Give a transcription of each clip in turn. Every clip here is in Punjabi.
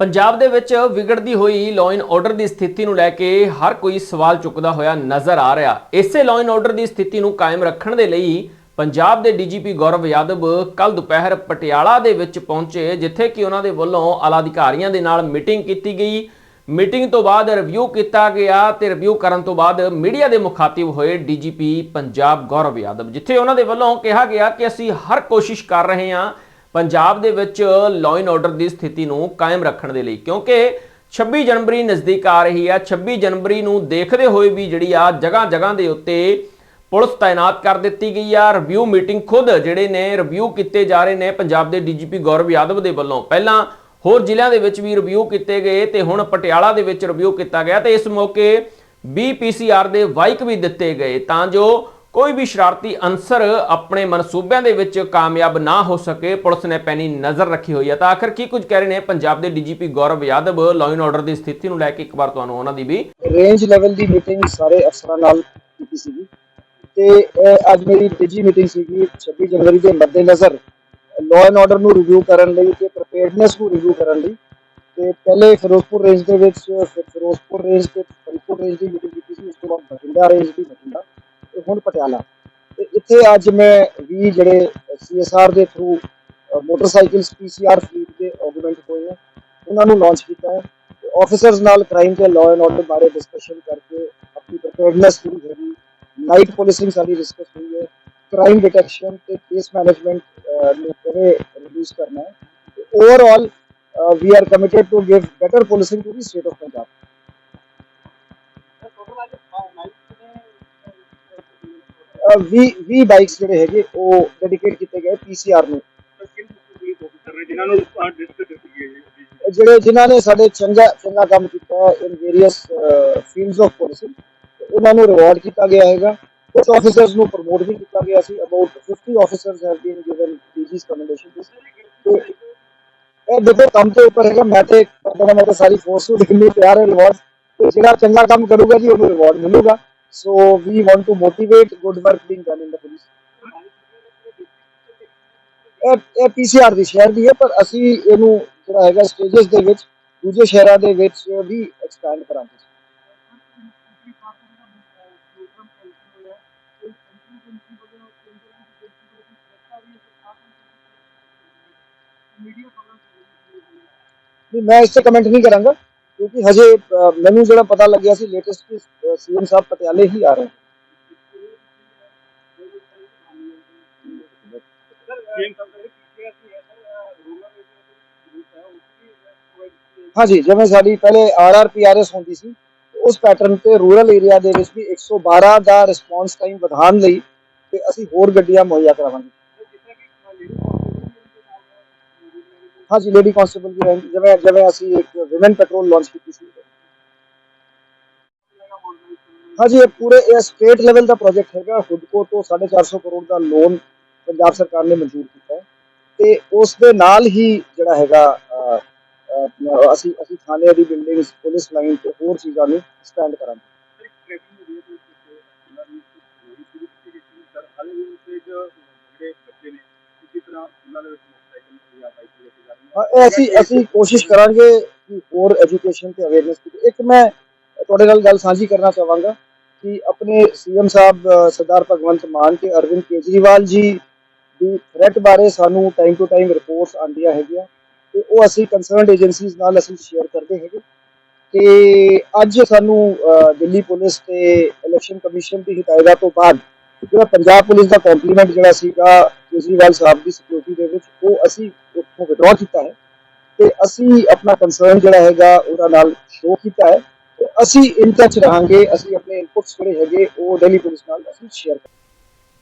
ਪੰਜਾਬ ਦੇ ਵਿੱਚ ਵਿਗੜਦੀ ਹੋਈ ਲਾਅ ਐਂਡ ਆਰਡਰ ਦੀ ਸਥਿਤੀ ਨੂੰ ਲੈ ਕੇ ਹਰ ਕੋਈ ਸਵਾਲ ਚੁੱਕਦਾ ਹੋਇਆ ਨਜ਼ਰ ਆ ਰਿਹਾ। ਇਸੇ ਲਾਅ ਐਂਡ ਆਰਡਰ ਦੀ ਸਥਿਤੀ ਨੂੰ ਕਾਇਮ ਰੱਖਣ ਦੇ ਲਈ ਪੰਜਾਬ ਦੇ ਡੀਜੀਪੀ ਗੌਰਵ ਯਾਦਵ ਕੱਲ ਦੁਪਹਿਰ ਪਟਿਆਲਾ ਦੇ ਵਿੱਚ ਪਹੁੰਚੇ, ਜਿੱਥੇ ਕਿ ਉਹਨਾਂ ਦੇ ਵੱਲੋਂ ਆਲਾ ਅਧਿਕਾਰੀਆਂ ਦੇ ਨਾਲ ਮੀਟਿੰਗ ਕੀਤੀ ਗਈ। ਮੀਟਿੰਗ ਤੋਂ ਬਾਅਦ ਰਿਵਿਊ ਕੀਤਾ ਗਿਆ ਤੇ ਰਿਵਿਊ ਕਰਨ ਤੋਂ ਬਾਅਦ ਮੀਡੀਆ ਦੇ ਮੁਖਾਤਿਬ ਹੋਏ ਡੀਜੀਪੀ ਪੰਜਾਬ ਗੌਰਵ ਯਾਦਵ, ਜਿੱਥੇ ਉਹਨਾਂ ਦੇ ਵੱਲੋਂ ਕਿਹਾ ਗਿਆ ਕਿ ਅਸੀਂ ਹਰ ਕੋਸ਼ਿਸ਼ ਕਰ ਰਹੇ ਹਾਂ ਪੰਜਾਬ ਦੇ ਵਿੱਚ ਲਾਅ ਐਂਡ ਆਰਡਰ ਦੀ ਸਥਿਤੀ ਨੂੰ ਕਾਇਮ ਰੱਖਣ ਦੇ ਲਈ, ਕਿਉਂਕਿ 26 ਜਨਵਰੀ ਨਜ਼ਦੀਕ ਆ ਰਹੀ ਆ 26 ਜਨਵਰੀ ਨੂੰ ਦੇਖਦੇ ਹੋਏ ਵੀ ਜਿਹੜੀ ਆ ਜਗ੍ਹਾ ਜਗ੍ਹਾ ਦੇ ਉੱਤੇ ਪੁਲਿਸ ਤਾਇਨਾਤ ਕਰ ਦਿੱਤੀ ਗਈ ਆ। ਰਿਵਿਊ ਮੀਟਿੰਗ ਖੁਦ ਜਿਹੜੇ ਨੇ ਰਿਵਿਊ ਕੀਤੇ ਜਾ ਰਹੇ ਨੇ ਪੰਜਾਬ ਦੇ ਡੀਜੀਪੀ ਗੌਰਵ ਯਾਦਵ ਦੇ ਵੱਲੋਂ। ਪਹਿਲਾਂ ਹੋਰ ਜ਼ਿਲ੍ਹਿਆਂ ਦੇ ਵਿੱਚ ਵੀ ਰਿਵਿਊ ਕੀਤੇ ਗਏ ਤੇ ਹੁਣ ਪਟਿਆਲਾ ਦੇ ਵਿੱਚ ਰਿਵਿਊ ਕੀਤਾ ਗਿਆ ਤੇ ਇਸ ਮੌਕੇ BPCR ਦੇ ਵਾਈਕ ਵੀ ਦਿੱਤੇ ਗਏ। ਤਾਂ ਜੋ ਕੋਈ ਵੀ ਸ਼ਰਾਰਤੀ ਅਨਸਰ ਆਪਣੇ ਮਨਸੂਬਿਆਂ ਦੇ ਵਿੱਚ ਕਾਮਯਾਬ ਨਾ ਹੋ ਸਕੇ, ਪੁਲਿਸ ਨੇ ਪੈਣੀ ਨਜ਼ਰ ਰੱਖੀ ਹੋਈ ਹੈ। ਤਾਂ ਆਖਰ ਕੀ ਕੁਝ ਕਹਿ ਰਹੇ ਨੇ ਪੰਜਾਬ ਦੇ DGP Gaurav Yadav law and order ਦੀ ਸਥਿਤੀ ਨੂੰ ਲੈ ਕੇ ਇੱਕ ਵਾਰ ਤੁਹਾਨੂੰ ਉਹਨਾਂ ਦੀ ਵੀ ਰੇਂਜ ਲੈਵਲ ਦੀ ਮੀਟਿੰਗ ਸਾਰੇ ਅਫਸਰਾਂ ਨਾਲ ਕੀਤੀ ਸੀਗੀ। ਤੇ ਅੱਜ ਮੇਰੀ ਤੀਜੀ ਮੀਟਿੰਗ ਸੀਗੀ 26 ਜਨਵਰੀ ਦੇ ਮੱਦੇਨਜ਼ਰ ਲਾਅ ਐਂਡ ਆਰਡਰ ਨੂੰ ਰਿਵਿਊ ਕਰਨ ਲਈ ਤੇ ਪ੍ਰੀਪੇਅਰਡਨੈਸ ਨੂੰ ਰਿਵਿਊ ਕਰਨ ਲਈ। ਤੇ ਪਹਿਲੇ ਫਿਰੋਜ਼ਪੁਰ ਰੇਂਜ ਦੇ ਵਿੱਚ, ਫਿਰ ਫਿਰੋਜ਼ਪੁਰ ਰੇਂਜ ਤੇ ਫਰੀਦਕੋਟ ਰੇਂਜ ਦੀ ਮੀਟਿੰਗ ਕੀਤੀ ਸੀ, ਉਸ ਤੋਂ ਬਾਅਦ ਬਠਿੰਡਾ ਰੇਂਜ ਦੀ ਬਠਿੰਡਾ ਤੇ ਹੁਣ ਪਟਿਆਲਾ। ਤੇ ਇੱਥੇ ਅੱਜ ਮੈਂ ਵੀ ਜਿਹੜੇ ਸੀਐਸਆਰ ਦੇ ਥਰੂ ਮੋਟਰਸਾਈਕਲਸ ਪੀਸੀਆਰ ਫਲੀਟ ਦੇ ਆਰਗੂਮੈਂਟ ਹੋਏ ਆ। ਉਹਨਾਂ ਨੂੰ ਲਾਂਚ ਕੀਤਾ ਹੈ। ਆਫੀਸਰਸ ਨਾਲ ਕ੍ਰਾਈਮ ਤੇ ਲਾਅ ਐਂਡ ਆਰਡਰ ਬਾਰੇ ਡਿਸਕਸ਼ਨ ਕਰਕੇ ਆਪਣੀ ਪ੍ਰੀਪੇਅਰਡਨੈਸ ਪੂਰੀ ਕਰੀ ਨਾਈਟ ਪੁਲਿਸਿੰਗ ਸਾਡੀ ਡਿਸਕਸ ਹੋਈ ਹੈ। ਕ੍ਰਾਈਮ ਡਿਟੈਕਸ਼ਨ ਤੇ ਕੇਸ ਮੈਨੇਜਮੈਂਟ ਨੂੰ ਕਿਵੇਂ ਰਿਡਿਊਸ ਕਰਨਾ ਹੈ। Overall we are committed to give better policing to the state of Punjab we we bikes ਜਿਹੜੇ ਹੈਗੇ, ਉਹ ਡੈਡੀਕੇਟ ਕੀਤੇ ਗਏ ਪੀਸੀਆਰ ਨੂੰ ਜਿਨ੍ਹਾਂ ਨੂੰ। ਡਿਸਕਸ ਦਿੱਤੀ ਗਈ ਹੈ ਜਿਹੜੇ, ਜਿਨ੍ਹਾਂ ਨੇ ਸਾਡੇ ਚੰਗਾ ਚੰਗਾ ਕੰਮ ਕੀਤਾ in various fields of policing ਉਹਨਾਂ ਨੂੰ ਰਿਵਾਰਡ ਕੀਤਾ ਗਿਆ ਹੈਗਾ। ਕੁਝ ਆਫੀਸਰਸ ਨੂੰ ਪ੍ਰਮੋਟ ਵੀ ਕੀਤਾ ਗਿਆ ਸੀ। About 50 officers have been given PG's commendation ਇਹ ਦੇਖੋ, ਕੰਮ ਤੇ ਉੱਪਰ ਹੈਗਾ। ਮੈਂ ਤੇ ਕਹਿੰਦਾ ਮੈਂ ਤਾਂ ਸਾਰੀ ਫੋਰਸ ਨੂੰ ਦੇਣ ਨੂੰ ਤਿਆਰ ਹੈ ਰਿਵਾਰਡ ਜਿਹੜਾ ਚੰਗਾ ਕੰਮ ਕਰੂਗਾ ਜੀ, ਉਹਨੂੰ ਰਿਵਾਰਡ ਮਿਲੂਗਾ। So we want to motivate good work being done in the police ਇਹ ਇਹ ਪੀਸੀਆਰ ਦੀ, ਸ਼ਹਿਰ ਦੀ ਹੈ, ਪਰ ਅਸੀਂ ਇਹਨੂੰ ਜਿਹੜਾ ਹੈਗਾ ਸਟੇजेस ਦੇ ਵਿੱਚ, ਦੂਜੇ ਸ਼ਹਿਰਾਂ ਦੇ ਵਿੱਚ ਵੀ ਐਕਸਪੈਂਡ ਕਰਾਂਗੇ। ਮੈਂ ਇਸ ਤੇ ਕਮੈਂਟ ਨਹੀਂ ਕਰਾਂਗਾ। ਕਿਉਂਕਿ ਹਜੇ ਮੈਨੂੰ ਜਿਹੜਾ ਪਤਾ ਲੱਗਿਆ ਸੀ ਲੇਟੈਸਟ ਕਿ ਸੀਐਮ ਸਾਹਿਬ ਪਟਿਆਲੇ ਹੀ ਆ ਰਹੇ ਹਾਂਜੀ, ਜਿਵੇਂ ਸਾਡੀ ਪਹਿਲੇ ਆਰਆਰਪੀਆਰਐਸ ਹੁੰਦੀ ਸੀ, ਉਸ ਪੈਟਰਨ ਤੇ ਰੂਰਲ ਏਰੀਆ ਦੇ ਵਿੱਚ ਵੀ 112 ਦਾ ਰਿਸਪੌਂਸ ਟਾਈਮ ਵਧਾਉਣ ਲਈ ਤੇ ਅਸੀਂ ਹੋਰ ਗੱਡੀਆਂ ਮੁਹੱਈਆ ਕਰਾਵਾਂਗੇ। ਹਾਂਜੀ ਲੇਡੀ ਕਾਂਸਟੇਬਲ ਵੀ ਰਹਿਣ ਜਿਵੇਂ ਜਿਵੇਂ ਅਸੀਂ ਇੱਕ ਵਿਮਨ ਪੈਟਰੋਲ ਲਾਂਚ ਕੀਤੀ ਸੀ। ਹਾਂਜੀ ਇਹ ਪੂਰੇ ਇਹ ਸਟੇਟ ਲੈਵਲ ਦਾ ਪ੍ਰੋਜੈਕਟ ਹੈਗਾ। ਹੁਡਕੋ ਤੋਂ 450 ਕਰੋੜ ਦਾ ਲੋਨ ਪੰਜਾਬ ਸਰਕਾਰ ਨੇ ਮਨਜ਼ੂਰ ਕੀਤਾ ਹੈ। ਤੇ ਉਸ ਦੇ ਨਾਲ ਹੀ ਜਿਹੜਾ ਹੈਗਾ ਅਹ, ਅਹ, ਅਸੀਂ ਅਸੀਂ ਥਾਣੇ ਦੀ ਬਿਲਡਿੰਗਸ ਪੁਲਿਸ ਲਾਈਨ ਤੇ ਹੋਰ ਚੀਜ਼ਾਂ ਨੂੰ ਸਟੈਂਡ ਕਰਾਂਗੇ। ਹਾਂ, ਇਹ ਅਸੀਂ ਅਸੀਂ ਕੋਸ਼ਿਸ਼ ਕਰਾਂਗੇ ਕਿ ਹੋਰ ਐਜੂਕੇਸ਼ਨ ਤੇ ਅਵੇਅਰਨੈਸ ਇੱਕ ਮੈਂ ਤੁਹਾਡੇ ਨਾਲ ਗੱਲ ਸਾਂਝੀ ਕਰਨਾ ਚਾਹਾਂਗਾ ਕਿ ਆਪਣੇ ਸੀਐਮ ਸਾਹਿਬ ਸਰਦਾਰ ਭਗਵੰਤ ਮਾਨ ਤੇ ਅਰਵਿੰਦ ਕੇਜਰੀਵਾਲ ਜੀ ਦੀ ਥ੍ਰੈਟ ਬਾਰੇ ਸਾਨੂੰ ਟਾਈਮ ਟੂ ਟਾਈਮ ਰਿਪੋਰਟਸ ਆਉਂਦੀਆਂ ਹੈਗੀਆਂ ਤੇ ਉਹ ਅਸੀਂ ਕੰਸਰਨਡ ਏਜੰਸੀਜ਼ ਨਾਲ ਅਸੀਂ ਸ਼ੇਅਰ ਕਰਦੇ ਹੈਗੇ। ਤੇ ਅੱਜ ਸਾਨੂੰ ਦਿੱਲੀ ਪੁਲਿਸ ਤੇ ਇਲੈਕਸ਼ਨ ਕਮਿਸ਼ਨ ਦੀ ਹਿਦਾਇਤਾਂ ਤੋਂ ਬਾਅਦ ਜਿਹੜਾ ਪੰਜਾਬ ਪੁਲਿਸ ਦਾ ਕੰਪਲੀਮੈਂਟ ਜਿਹੜਾ ਸੀਗਾ ਕੇਜਰੀਵਾਲ ਸਾਹਿਬ ਦੀ ਸਿਕਿਉਰਿਟੀ ਦੇ ਵਿੱਚ, ਉਹ ਅਸੀਂ ਉੱਥੋਂ ਵਿਡਰਾ ਕੀਤਾ ਹੈ ਤੇ ਅਸੀਂ ਆਪਣਾ ਕੰਸਰਨ ਜਿਹੜਾ ਹੈਗਾ ਉਹਦਾ ਨਾਲ ਸ਼ੋਅ ਕੀਤਾ ਹੈ ਤੇ ਅਸੀਂ ਇਨ ਟੱਚ ਰਹਾਂਗੇ, ਅਸੀਂ ਆਪਣੇ ਇਨਪੁਟਸ ਜਿਹੜੇ ਹੈਗੇ ਉਹ ਦਿੱਲੀ ਪੁਲਿਸ ਨਾਲ ਅਸੀਂ ਸ਼ੇਅਰ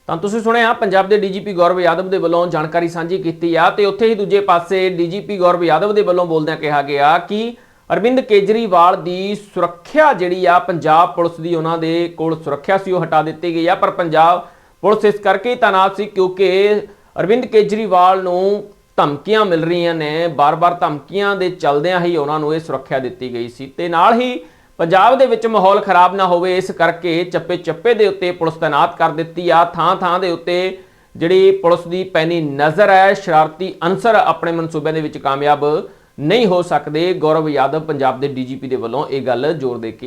ਤਾਂ ਤੁਸੀਂ ਸੁਣਿਆ, ਪੰਜਾਬ ਦੇ ਡੀਜੀਪੀ ਗੌਰਵ ਯਾਦਵ ਦੇ ਵੱਲੋਂ ਜਾਣਕਾਰੀ ਸਾਂਝੀ ਕੀਤੀ ਆ ਤੇ ਉੱਥੇ ਹੀ ਦੂਜੇ ਪਾਸੇ ਡੀਜੀਪੀ ਗੌਰਵ ਯਾਦਵ ਦੇ ਵੱਲੋਂ ਬੋਲਦਿਆਂ ਕਿਹਾ ਗਿਆ ਕਿ ਅਰਵਿੰਦ ਕੇਜਰੀਵਾਲ ਦੀ ਸੁਰੱਖਿਆ ਜਿਹੜੀ ਆ, ਪੰਜਾਬ ਪੁਲਿਸ ਦੀ ਉਹਨਾਂ ਦੇ ਕੋਲ ਸੁਰੱਖਿਆ ਸੀ, ਉਹ ਹਟਾ ਦਿੱਤੀ ਗਈ ਆ, ਪਰ ਪੰਜਾਬ ਪੁਲਿਸ ਇਸ ਕਰਕੇ ਹੀ ਤਾਇਨਾਤ ਸੀ ਕਿਉਂਕਿ ਅਰਵਿੰਦ ਕੇਜਰੀਵਾਲ ਨੂੰ ਧਮਕੀਆਂ ਮਿਲ ਰਹੀਆਂ ਨੇ, ਬਾਰ-ਬਾਰ ਧਮਕੀਆਂ ਦੇ ਚੱਲਦਿਆਂ ਹੀ ਉਹਨਾਂ ਨੂੰ ਇਹ ਸੁਰੱਖਿਆ ਦਿੱਤੀ ਗਈ ਸੀ। ਤੇ ਨਾਲ ਹੀ ਪੰਜਾਬ ਦੇ ਵਿੱਚ ਮਾਹੌਲ ਖਰਾਬ ਨਾ ਹੋਵੇ, ਇਸ ਕਰਕੇ ਚੱਪੇ-ਚੱਪੇ ਦੇ ਉੱਤੇ ਪੁਲਿਸ ਤਾਇਨਾਤ ਕਰ ਦਿੱਤੀ ਆ। ਥਾਂ-ਥਾਂ ਦੇ ਉੱਤੇ ਜਿਹੜੀ ਪੁਲਿਸ ਦੀ ਪੈਣੀ ਨਜ਼ਰ ਹੈ, ਸ਼ਰਾਰਤੀ ਅਨਸਰ ਆਪਣੇ ਮਨਸੂਬਿਆਂ ਦੇ ਵਿੱਚ ਕਾਮਯਾਬ ਨਹੀਂ ਹੋ ਸਕਦੇ। ਗੌਰਵ ਯਾਦਵ ਪੰਜਾਬ ਦੇ ਡੀਜੀਪੀ ਦੇ ਵੱਲੋਂ ਇਹ ਗੱਲ ਜ਼ੋਰ ਦੇ ਕੇ